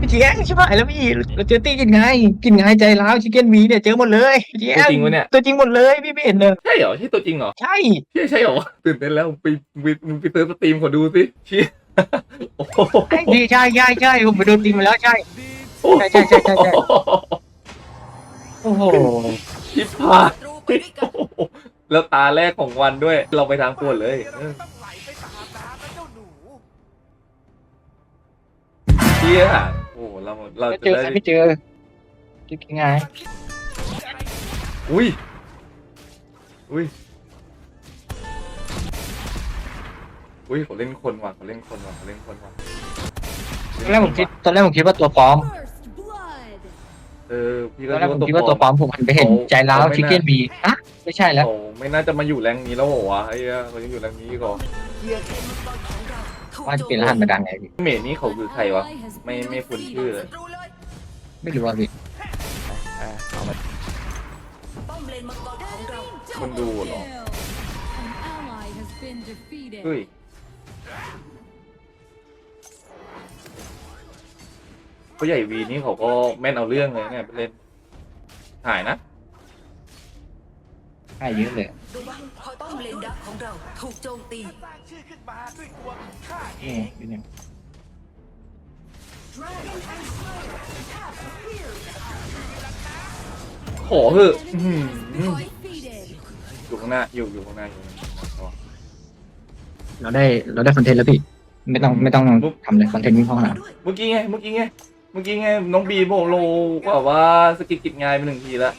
พี่เจียงใช่ไหมแล้วพี่เราเจอตี้กินไง กินไงใจร้าวชิคเก้นวีเนี่ยเจอหมดเลยพี่เจียตัวงจริงวะเนี่ย ตัวจริงหมดเลยพี่ไม่เห็นเลยใช่เหรอใช่ตัวจริงเหรอใช่ใช่ใช่เหรอตื่นเต้นแล้วไปไปมึงไปเติมสตรีมขอดูสิเชี่ยโอ้โหใช่พี่ใช่ใช่ใช่ผมไปโดนตีมาแล้วใช่ใช่ใช่ใช่ใช่ใช่โอ้โหชิบหายโอ้โหแล้วตาแรกของวันด้วย เราไปทางปวดเลย ชี่ยโอ้โหเราเราไม่จะเจอได้ใครไม่เจอจะกินไงอุ้ยอุ้ยอุ้ยเขาเล่นคนว่ะเขาเล่นคนว่ะเขาเล่นคนว่ะตอนแรกผมคิดตอนแรกผมคิดว่าตัวปลอม First blood. เออพี่ตก็อนแรกผมคิดว่าตัวปลอมผมหันไปเห็นใจร้าวชิคเก้นวีฮะไม่ใช่แล้ว เขาไม่น่าจะมาอยู่แรงนี้แล้วเหรอวะไอ้เหี้ยเขายังอยู่แรงนี้ก่อน ว่าจะเป็นรหัสมาดังไงพี่เมดนี่เขาคือใครวะ ไม่ไม่คุ้นชื่อเลยไม่รู้ว่าพี่คนดูเหรอ An ally has been defeated. เฮ้ยผู้ใหญ่วีนี่เขาก็แม่นเอาเรื่องเลยเนี่ยไปเล่นหายนะให้เยอะเลยระวัง ป้อมเลนดักของเราถูกโจมตีสร้างชื่อขึ้นมาด้วยตัวของข้าเอนี่งพี่เนี่ยขอเหอะอื้อหือ Defeated. อยู่ข้างหน้า อยู่อยู่ข้างหน้าอยู่ข้างหน้าเราได้เราได้คอนเทนต์แล้วพี่ ไม่ต้องไม่ต้องทำเลยคอนเทนต์วิ่งเข้าหาเมื่อกี้ไง เมื่อกี้ไง เมื่อกี้ไง น้องบีโบโลก็แบบว่าสกิดกิดงายไปหนึ่งทีแล้ว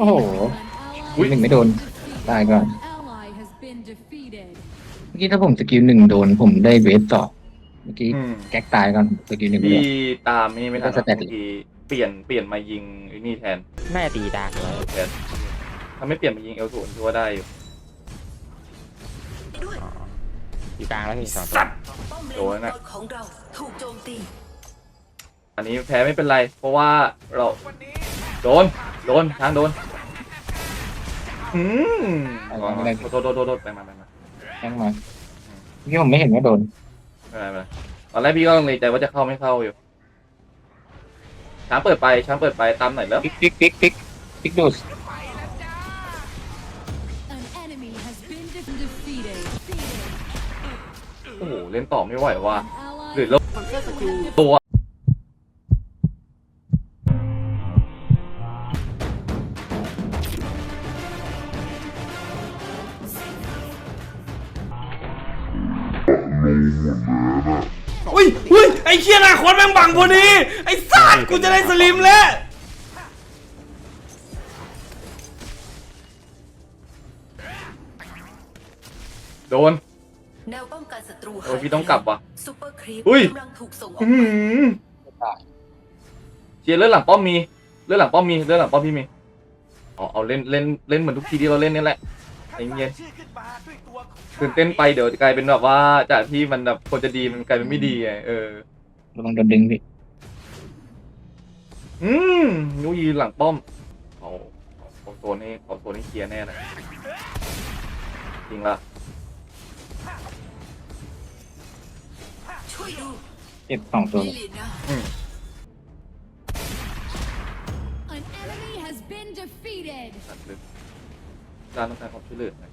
โอ้โห An ally หนึ่งไม่โดนได้ก่อน An ally has been defeated. เมื่อกี้ถ้าผมสกิลหนึ่งโดน ผมได้เวฟต่อ เมื่อกี้อืม แก๊กตายก่อนสกิลหนึ่งไม่โดพี่น ตามนี่ไม่ทันก็สแตทเมื่อกี้เปลี่ยนเปลี่ยนมายิงไอ้นี่แทนแม่ตีดาร์กเลยแทนถ้าไม่เปลี่ยนมายิงเอลสูนถือว่าได้อยู่อ๋ออยู่กลางแล้วพี่สองตัวสัตว์ป้อมเลนโดนมังน่ะกรของเราถูกโจมตีอันนี้แพ้ไม่เป็นไร เพราะว่าเราวันนี้โดน โดนทางโดน อืมโดนโดนโดนโดนไปมาไปมาแก๊กมาเมื่อกี้ผมไม่เห็นว่าโดนไม่เป็นไรไม่เป็นไรตอนแรกพี่ก็ลังเลใจว่าจะเข้าไม่เข้าอยู่ ช้างเปิดไป ช้างเปิดไปตามหน่อยแล้ว ปิ๊กปิ๊กปิ๊กปิ๊กปิ๊กดูส An enemy has been de- defeated. Defeated. โอ้โห เล่นต่อไม่ไหวว่ะ An ally หรือเราตัว อุ้ยไอ้เชี่ยนาคนแม่งบังพอดี ไอ้สัตว์กูจะได้สลิมแล้ว โดน แนวป้องกันศัตรูโอ้ยพี่ต้องกลับว่ะซูเปอร์ครีปอุ้ย กำลังถูกส่งอออื้กอหือเชียร์เลือดหลังป้อมมีเลือดหลังป้อมมีเลือดหลังป้อมพี่มีอ๋อเอาเล่นเล่นเล่นเหมือนทุกทีที่เราเล่นนี่แหละใจเย็นชื่อขึ้นมาด้วยตัวของข้าตื่นเต้นไปเดี๋ยวจะกลายเป็นแบบว่าจากที่มันแบบควรจะดีมันกลายเป็นไม่ดีไงเออ ระวังโดนดึงพี่อืมยูยีหลังป้อมเขาเขาโซนให้เขาโซนให้เคลียร์แน่นะจริงละช่วยดูเจ็บสองตัวลิลินะ An enemy has been defeated. ตัดลึกด้านต้องการความช่วยเหลือหน่อย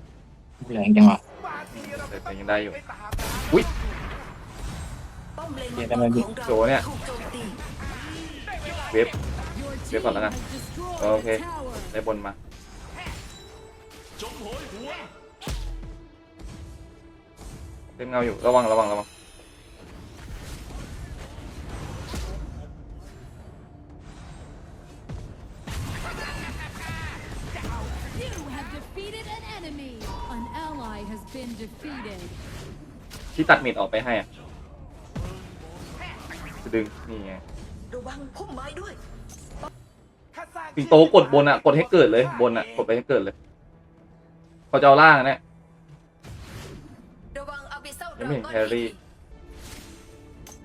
แรงจังหวะบางทีเราแต่แต่ยังได้อยู่ไปตามน้ำอุ๊ยป้อม เลนเดี๋มัยวงทำไมกรของเราโจเนี่ยถูกโจมตีเว็บ Your Biết team còn là has destroyed Ờ, ok. a tower. ได้บนมาเล่นเงาอยู่ระวังระวังระวัง You have defeated an enemy. An ally has been defeated. ที่ตัดเม็ดออกไปให้อะ จะดึงนี่ไงระวังพุ่มไม้ด้วยสิงโตกดบนอะ กดให้เกิดเลยบนอะ กดไปให้เกิดเลยพอจะเอาล่างเนี่ยระวังอาบิเซลยังไม่เห็นแครี่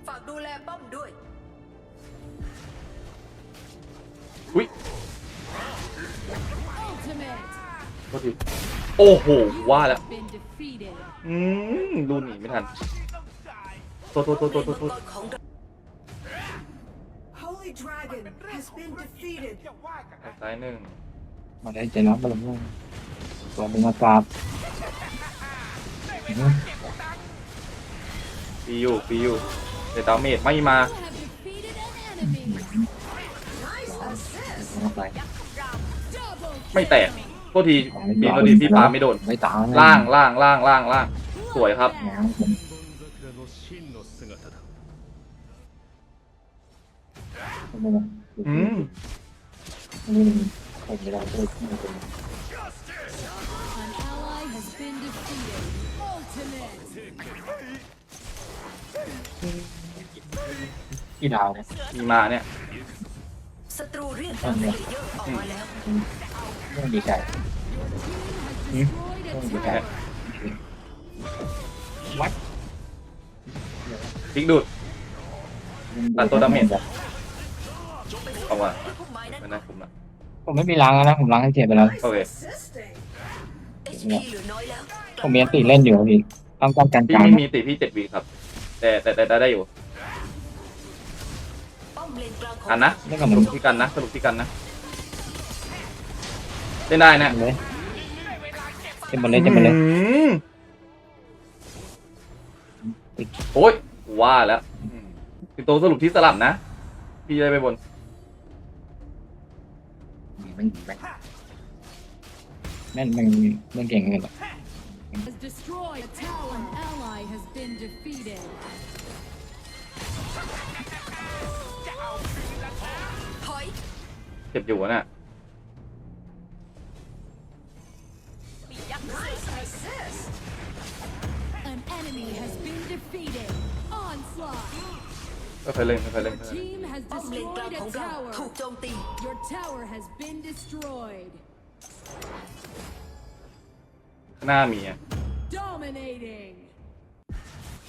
ฝากดูแลป้อมด้วยอุ้ยโทษทีโอ้โห ว่าแล้ว อืมดูหนีไม่ทัน โทษโทษโทษโทษโทษ โทษมังกรของเรา Holy Dragon has been defeated. อย่าว่ากันนะซ้ายหนึ่งมาได้ใจรับมาลงมาตัวเป็นอากาศปีอยู่ปีอยู่เดตาเมจไม่มา You have defeated an enemy. ไป Double ไม่แตกโทษทีปีโทษทีพี่ปาไม่โดน ไม่ตายล่างล่างล่างล่างล่างสวยครับ อืมผมไม่ได้เลย An ally has been defeated. Ultimate. ที่ดาวเนี่ยมีมาเนี่ยศัตรูเรียกเราเลเยอร์ออกมาแล้วเรื่องดีใจ Destroyed a tower. วัดพลิกดูด ตัดตัวดาเมจ เอาว่าพุ่มไม้นั้นไม่น่าคุมละผมไม่มีล้างแล้วนะ ผมล้างให้เจ็บไปแล้ว โอเค Assisting. HP เหลือน้อยแล้วผมมีอันติเล่นอยู่พี่ต้องต้องการพี่กลางไม่มีติพี่เจ็ดวีครับ แต่แต่แต่ได้ได้อยู่ป้อมเลนกลางของกันนะเล่นกับสมึรุงปที่กันนะสรุปที่กันนะเล่นได้นะเลยเจ็บหมดเลยเจ็บหมดเลยอืมโอ้ยว่าแล้วอืมพี่โตสรุปที่สลับนะ พี่จะได้ไปบน ไม่ไม่แม่นมันมันเก่งเลย Has destroyed a tower. An ally has been defeated. ถอยเจ็บอยู่อะน่ะ An enemy has been defeated. Onslaught. ค่อยๆเล่นค่อยๆเล่น Your ค่อยๆเล่น team has ป้อมเลนกลาง destroyed ของ a เรา tower. ถูกโจมตี Your tower has been destroyed. ข้างหน้ามีอะ Dominating.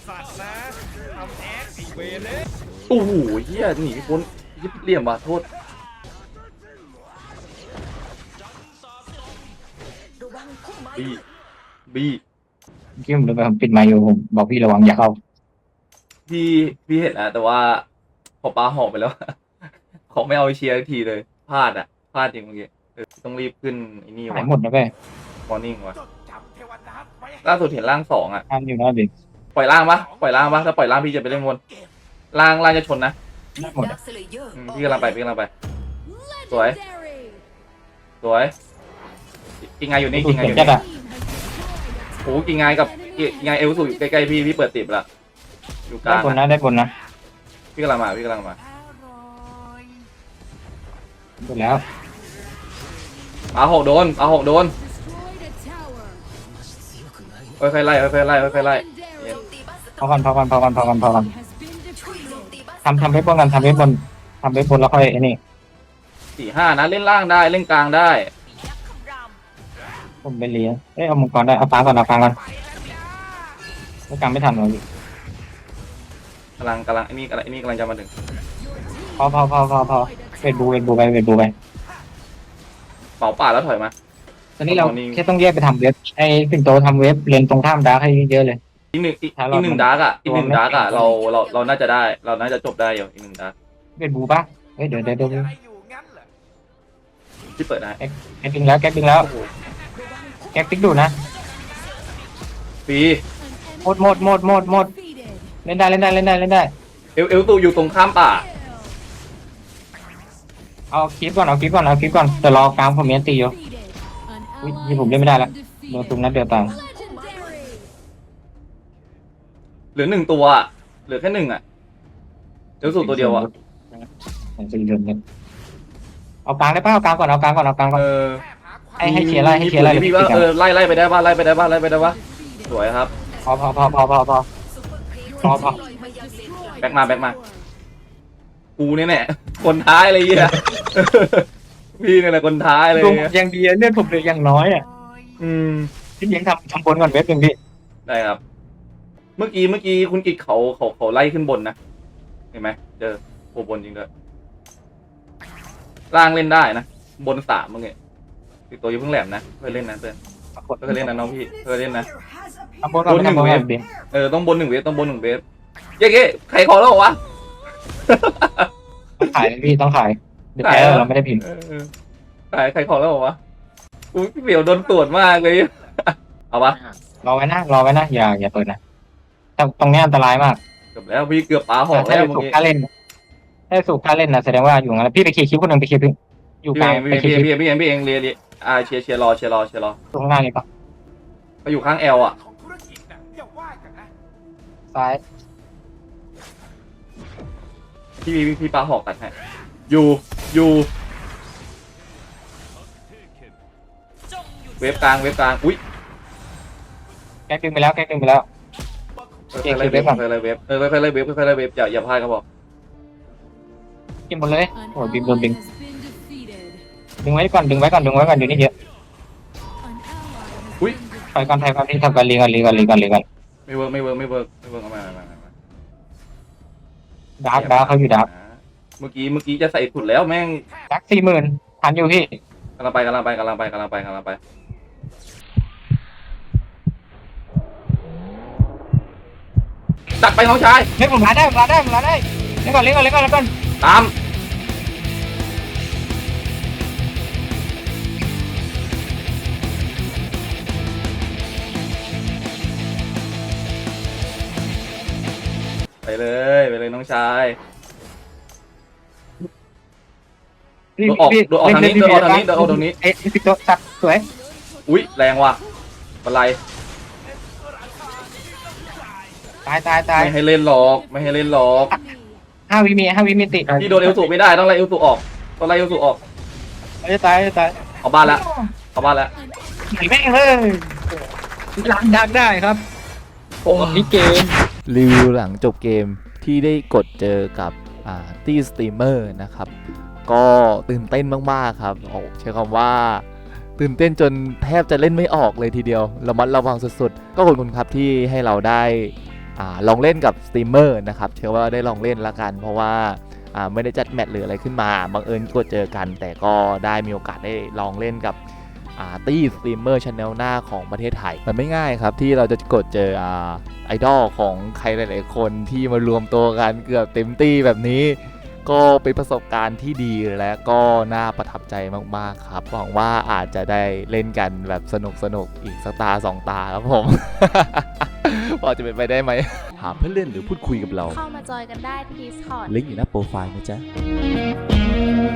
สัตว์นะทำแอคอีเวเลยโอ้โหเฮียหนีไม่พ้นยิบเหลี่ยมว่ะโทษระวังพุ่มไม้บีด้วยบีเมื่อกี้ผมเดินไปผมปิดไมค์อยู่ผมบอกพี่ระวังอย่าเข้า พี่พี่เห็นนะแต่ว่าพอปลาหอกไปแล้วเขาไม่เอาเชียร์ทีเลยพลาดอะพลาดจริงเมื่อกี้เออต้องรีบขึ้นไอ้นี่หาว่ะยหมดนะเว้ยมอร์นิ่งว่ะจดจำเทวดาไว้ให้ล่าสุดเห็นล่างสองอะทำอยู่นะบิ๊กปล่อยล่างปะปล่อยล่างปะถ้าปล่อยล่างพี่จะไปเล่นวนล่างล่างจะชนนะเรียกหมดดักสเลเยอร์อืมออกพี่กำลังไปพี่กำลังไป Legendary. สวยกิงไงอยู่นี่กิงไงอยู่จัดนี่อะ Team has destroyed a โอ้กิงไงกับกิงไงเอลสูอยู่ใกล้ๆพี่พี่เปิดติดละ อยู่กได้ลางบนอะนะได้บนนะพี่กำลังมาพี่กำลังมาบนแล้วปลาหกโดนปลาหกโดน destroyed a tower. ค่อยๆไล่ค่อยๆไล่ค่อยๆไล่ Legendary. โจมตีบ้านศัตพรูอกันพอกันพอกันพอกันพอกัน Has been ช่วยโจม defeated. ตีบ้านศัตรูทำทำเว็บบนกันทำเว็บบนทำเว็บบนแล้วค่อยไอ้นี่สี่ห้านะเล่นล่างได้เล่นกลางได้ ผมไปเลี้ยงเอ้ยเอามังกรได้เอาฟ้าก่อนเอาฟ้าก่อนไม่กลางไม่ทันเลยกำลังกำลังไอ้นี่กำลังไอ้นี่กำลังจะมาถึงพอพอพอพอพอเวทบูเวทบูไปเวทบูไปเป่าป่าแล้วถอยมา ตอนนี้เราตอนนี้แค่ต้องแยกไปทำเว็บไอ้ปิ่นโตทำเว็บเรียนตรงข้ามดาร์กให้เยอะเลย อีกหนึ่งอีกถ้าเราอีกหนึ่งดาร์กอะอีกหนึ่งตัวไม่ดาร์กอะเราเราเราน่าจะได้ เราน่าจะจบได้อยู่อีกหนึ่งดาร์กเวทบูปะเฮ้ยเดี๋ยวเดี๋ยวเดี๋ยวมีอะไรอยู่งั้นเหรอที่เปิดได้แก๊กดึงแล้วแก๊กดึงแล้วโอ้โหแก๊กติ๊กดูนะฟรีหมดหมดหมดหมดหมด Defeated. เล่นได้เล่นได้เล่นได้เล่นได้ เอลเอลตูอยู่ตรงข้ามป่า เอาคลิปก่อนเอาคลิปก่อนเอาคลิปก่อนแต่รอกลางผมมีอันตีอยู่ Defeated. An อุ๊ย ally นี่ผมเล่นไม่ได้ละ has been โดนตุ่ม defeated. นัดเดียวตาย Legendary. เหลือหนึ่งตัวอะเหลือแค่หนึ่งอะเอลสูตัวเดียวอะผมจะยืนกันเอากลางได้ป่ะเอากลางก่อนเอากลางก่อนเอากลางก่อน เออให้ให้เชียร์ไล่ให้เชียร์ไล่ มีปืนที่พี่ว่าเลยเออไล่ไล่ไปได้ป่ะไล่ไปได้ป่ะไล่ไปได้ป่ะสวยครับ พอพอพอพอพอพอ พอพอลอยมายังเลนกลางแบ็คมาแบ็คมา กูเนี่ยแหละคนท้ายอะไรเงี้ยพี่เนี่ยแหละคนท้ายอะไรดวงเงี้ยยังดีอะเลือดผมเหลยยังน้อยอะอืม พี่เลี้ยงทำทำบนก่อนเว็บหนึ่งพี่ได้ครับ เมื่อกี้เมื่อกี้คุณกิจเขาเขาเขาไล่ขึ้นบนนะ เห็นไหมเจอโผล่บนจริงด้วยล่างเล่นได้นะ บนสามมึงเนี่ยติดตัวอย่าเพิ่งแหลมนะเพื่อนเล่นนะเพื่อนเพื่อนเล่นนะน้องพี่เพื่อนเล่นนะ Player has ทำบนก่อนบนหนึ่งทำบนเวก่อฟนบินเออต้องบนหนึ่งเวฟต้องบนหนึ่งเวฟเย้เย้ใครขอแล้วเหรอวะ ต้องขายพี่ต้องขายเดี๋ยวแพ้ขายเหรอเราไม่ได้พิมพ์เออเออใครใครขอแล้วเหรอวะอุ้ยพี่เปียวโดนตรวจมากเลย เอาวะรอไว้นะรอไว้นะอย่าอย่าเปิดนะแต่ตรงเนี้ยอันตรายมากเกือบแล้วพี่เกือบปาหอกถ้าแล้วได้เมื่อสูบกี้ ค่าเล่นถ้าได้สูบค่าเล่นนะแสดงว่าอยู่งั้นพี่ไปเคลียร์คิวคนหนึ่งไปเคลียร์พี่อยู่กพี่ลางเองไปพี่เคเอลียงร์พี่คิวเองพี่เองพี่เองเรียเรียอ่าเชียร์เชียร์รอเชียร์รอเชียร์รอตรงหน้านี่ปะเขาอยู่ข้างแอลอะ ซ้าย พี่พี่พี่ปาหอกตัดให้อยู่อยู่เวฟกลางเวฟกลางอุ้ยแก๊กดึงไปแล้วแก๊กดึงไปแล้ว ค่อยๆไล่เวฟค่อยๆไล่เวฟเออค่อยๆไล่เวฟค่อยๆไล่เวฟอย่าอย่าพลาดครับบอกกินหมดเลย An โอ้ยบินโดน ally บิน has been defeated. ดึงไว้ก่อนดึงไว้ก่อนดึงไว้ก่อนอยู่นี่เยอะ An ally has Ui. been defeated. ถอยก่อนถอยก่อนที่ทำกันรีก่อนรีก่อนรีก่อนรีก่อน ไม่เวิร์กไม่เวิร์กไม่เวิร์กไม่เวิร์กเอามาเอามาเอามาดาร์กดาร์กเขาอยู่ดาร์กเมื่อกี้เมื่อกี้จะใส่ขุดแล้วแม่งดาร์กสี่หมื่นทันอยู่พี่กำลังไปกำลังไปกำลังไปกำลังไปกำลังไปจัดไปน้องชาย เฮ้ยผมลาได้ผมลาได้ผมลาได้เล่นก่อนเล่นก่อนเล่นก่อนเล่นก่อนตาม เลยไปเลยน้องชายพี่โดนออกพี่โดนออกทางนี้พี่โดนออกทางนี้โดนออกทางนี้เอ๊ะพี่โต๊ะจัดสวยอุ้ยแรงว่ะอะไรตายตายตายไม่ให้เล่นหรอกไม่ให้เล่นหรอกห้าวิมีห้าวิมีติดพี่โดนเอลสูไม่ได้ต้องไล่เอลสูออกต้องไล่เอลสูออกจะตายจะตายเอาบ้านละเอาบ้านละไหนแม่งเลยล้างดักได้ครับโอ้ยเกม รีวิวหลังจบเกมที่ได้กดเจอกับตี้สตรีมเมอร์นะครับ ก็ตื่นเต้นมาก ๆ ครับโอ้ใช้คำว่าตื่นเต้นจนแทบจะเล่นไม่ออกเลยทีเดียวระมัดระวังสุดๆ ก็ขอบคุณครับที่ให้เราได้อลองเล่นกับสตรีมเมอร์นะครับเชื่อว่าได้ลองเล่นละกัน เพราะว่าอ่าไม่ได้จัดแมตช์หรืออะไรขึ้นมาบังเอิญกดเจอกัน แต่ก็ได้มีโอกาสได้ลองเล่นกับ อ่าตี้สตรีมเมอร์ชแนลหน้าของประเทศไทย มันไม่ง่ายครับที่เราจะกดเจออ่าไอดอลของใครหลายๆคนที่มารวมตัวกันเกือบเต็มตี้แบบนี้ ก็เป็นประสบการณ์ที่ดีและก็น่าประทับใจมากๆครับหวังว่าอาจจะได้เล่นกันแบบสนุกสนุกๆอีกสักตาสองตาครับผม พอจะเป็นไปได้ไหมหาเพื่อนเล่นหรือพูดคุยกับเรา เข้ามาจอยกันได้ที่ Discord ลิงก์อยู่หน้าโปรไฟล์นะจ๊ะ